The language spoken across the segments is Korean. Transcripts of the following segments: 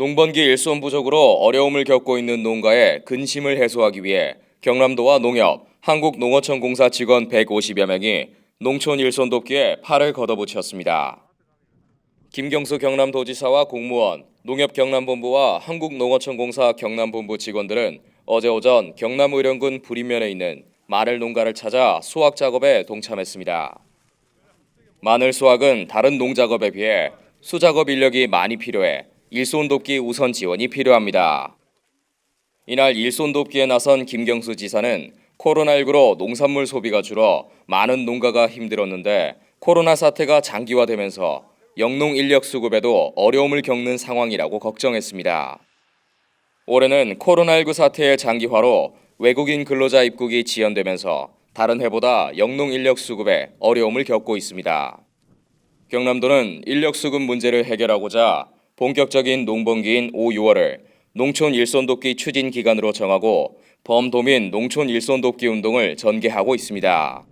농번기 일손 부족으로 어려움을 겪고 있는 농가의 근심을 해소하기 위해 경남도와 농협, 한국농어촌공사 직원 150여 명이 농촌 일손 돕기에 팔을 걷어붙였습니다. 김경수 경남도지사와 공무원, 농협 경남본부와 한국농어촌공사 경남본부 직원들은 어제 오전 경남 의령군 부리면에 있는 마늘 농가를 찾아 수확 작업에 동참했습니다. 마늘 수확은 다른 농작업에 비해 수작업 인력이 많이 필요해 일손 돕기 우선 지원이 필요합니다. 이날 일손 돕기에 나선 김경수 지사는 코로나19로 농산물 소비가 줄어 많은 농가가 힘들었는데 코로나 사태가 장기화되면서 영농 인력 수급에도 어려움을 겪는 상황이라고 걱정했습니다. 올해는 코로나19 사태의 장기화로 외국인 근로자 입국이 지연되면서 다른 해보다 영농 인력 수급에 어려움을 겪고 있습니다. 경남도는 인력 수급 문제를 해결하고자 본격적인 농번기인 5, 6월을 농촌 일손 돕기 추진 기간으로 정하고 범도민 농촌 일손 돕기 운동을 전개하고 있습니다.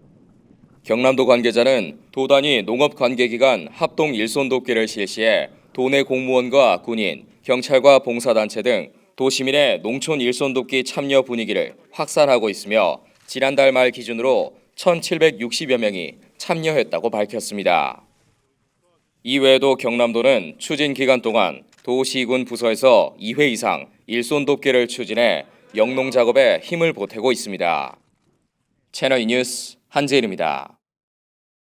경남도 관계자는 도 단위 농업 관계 기관 합동 일손 돕기를 실시해 도내 공무원과 군인, 경찰과 봉사단체 등 도시민의 농촌 일손 돕기 참여 분위기를 확산하고 있으며 지난달 말 기준으로 1,760여 명이 참여했다고 밝혔습니다. 이외에도 경남도는 추진 기간 동안 도시군 부서에서 2회 이상 일손 돕기를 추진해 영농 작업에 힘을 보태고 있습니다. 채널 이 뉴스 한재일입니다.